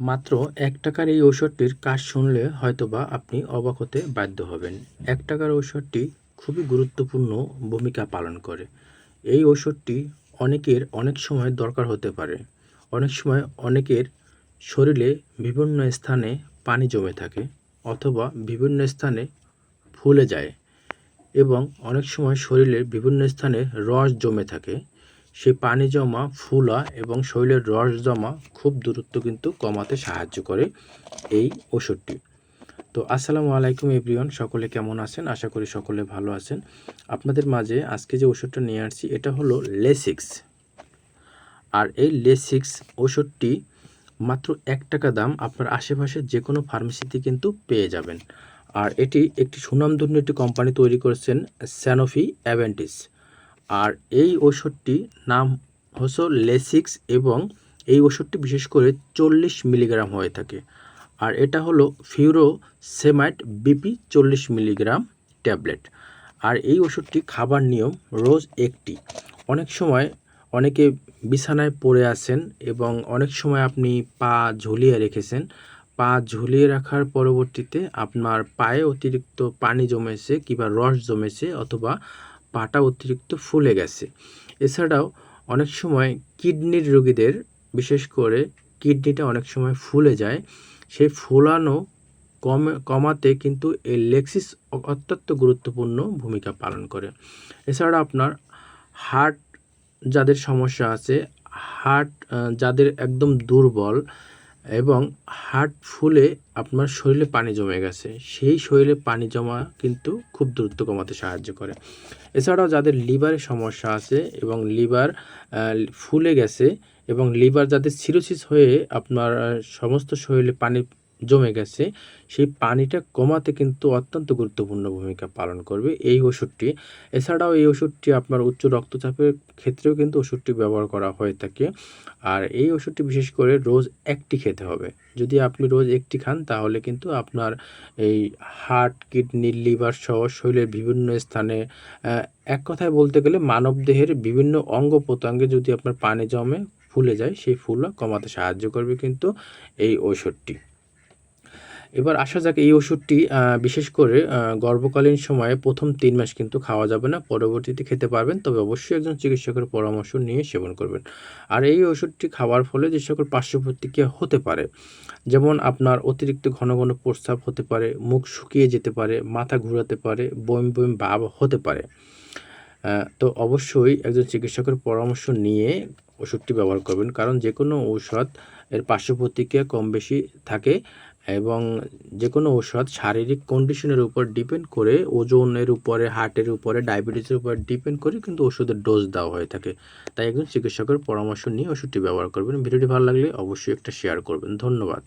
মাত্র এক টাকার এই ঔষধটির কাজ শুনলে হয়তোবা আপনি অবাক হতে বাধ্য হবেন। এক টাকার ঔষধটি খুবই গুরুত্বপূর্ণ ভূমিকা পালন করে। এই ঔষধটি অনেকের অনেক সময় দরকার হতে পারে। অনেক সময় অনেকের শরীরে বিভিন্ন স্থানে পানি জমে থাকে অথবা বিভিন্ন স্থানে ফুলে যায় এবং অনেক সময় শরীরের বিভিন্ন স্থানে রস জমে থাকে। সেই পানি জমা, ফুলা এবং শরীরের রস জমা খুব দূরত্ব কিন্তু কমাতে সাহায্য করে এই ওষুধটি তো আসসালামু আলাইকুম এভরিওয়ান, সকলে কেমন আছেন? আশা করি সকলে ভালো আছেন। আপনাদের মাঝে আজকে যে ওষুধটা নিয়ে আসছি, এটা হলো লেসিক্স। আর এই লেসিক্স ওষুধটি মাত্র এক টাকা দাম আপনার আশেপাশের যে কোনো ফার্মেসিতে কিন্তু পেয়ে যাবেন। আর এটি একটি সুনামধন্য একটি কোম্পানি তৈরি করেছেন স্যানোফি অ্যাভেন্টিস আর এই ওষুধটি নাম হচ্ছে লেসিক্স এবং এই ওষুধটি বিশেষ করে চল্লিশ মিলিগ্রাম হয়ে থাকে। আর এটা হলো ফিউরো সেমাইট বিপি চল্লিশ মিলিগ্রাম ট্যাবলেট। আর এই ওষুধটি খাবার নিয়ম রোজ একটি। অনেক সময় অনেকে বিছানায় পড়ে আছেন এবং অনেক সময় আপনি পা ঝুলিয়ে রেখেছেন। পা ঝুলিয়ে রাখার পরবর্তীতে আপনার পায়ে অতিরিক্ত পানি জমেছে কিংবা রস জমেছে অথবা পাটা অতিরিক্ত ফুলে গেছে। এছাড়াও অনেক সময় কিডনির রোগীদের, বিশেষ করে কিডনিটা অনেক সময় ফুলে যায়, সেই ফোলানো কমে, কমাতে কিন্তু এই লেক্সিস অত্যন্ত গুরুত্বপূর্ণ ভূমিকা পালন করে। এছাড়া আপনার হার্ট, যাদের সমস্যা আছে, হার্ট যাদের একদম দুর্বল এবং হার্ট ফুলে আপনার শরীরে পানি জমে গেছে। সেই শরীরে পানি জমা কিন্তু খুব দ্রুত কমাতে সাহায্য করে। এছাড়াও যাদের লিভারের সমস্যা আছে এবং লিভার ফুলে গেছে এবং লিভার যাদের সিরোসিস হয়ে আপনার সমস্ত শরীরে পানি জমে গেছে, সেই পানিটা কমাতে কিন্তু অত্যন্ত গুরুত্বপূর্ণ ভূমিকা পালন করবে এই ওষুধটি। এছাড়াও এই ওষুধটি আপনার উচ্চ রক্তচাপের ক্ষেত্রেও কিন্তু ওষুধটি ব্যবহার করা হয়ে থাকে। আর এই ওষুধটি বিশেষ করে রোজ একটি খেতে হবে। যদি আপনি রোজ একটি খান, তাহলে কিন্তু আপনার এই হার্ট, কিডনি, লিভার সহ শরীরের বিভিন্ন স্থানে এক কথায় বলতে গেলে মানবদেহের বিভিন্ন অঙ্গ প্রত্যঙ্গে যদি আপনার পানি জমে, ফুলে যায়, সেই ফুলও কমাতে সাহায্য করবে কিন্তু এই ওষুধটি। এবার আসা যাক এই ওষুধটি বিশেষ করে গর্ভকালীন সময়ে প্রথম তিন মাস কিন্তু খাওয়া যাবে না, পরবর্তীতে খেতে পারবেন, তবে অবশ্যই একজন চিকিৎসকের পরামর্শ নিয়ে সেবন করবেন। আর এই ওষুধটি খাওয়ার ফলে যে সকল পার্শ্ব প্রতিক্রিয়া হতে পারে, যেমন আপনার অতিরিক্ত ঘন ঘন প্রস্রাব হতে পারে, মুখ শুকিয়ে যেতে পারে, মাথা ঘুরাতে পারে বইম বইম ভাব হতে পারে তো অবশ্যই একজন চিকিৎসকের পরামর্শ নিয়ে ওষুধটি ব্যবহার করবেন, কারণ যে কোনো ঔষধ এর পার্শ্ব প্রতিক্রিয়া কম বেশি থাকে এবং যে কোনো ওষুধ শারীরিক কন্ডিশনের উপর ডিপেন্ড করে, ওজনের উপরে হার্টের উপরে ডায়াবেটিসের উপর ডিপেন্ড করে কিন্তু ওষুধের ডোজ দেওয়া হয়ে থাকে। তাই একজন চিকিৎসকের পরামর্শ নিয়ে ওষুধটি ব্যবহার করবেন। ভিডিওটি ভালো লাগলে অবশ্যই একটা শেয়ার করবেন। ধন্যবাদ।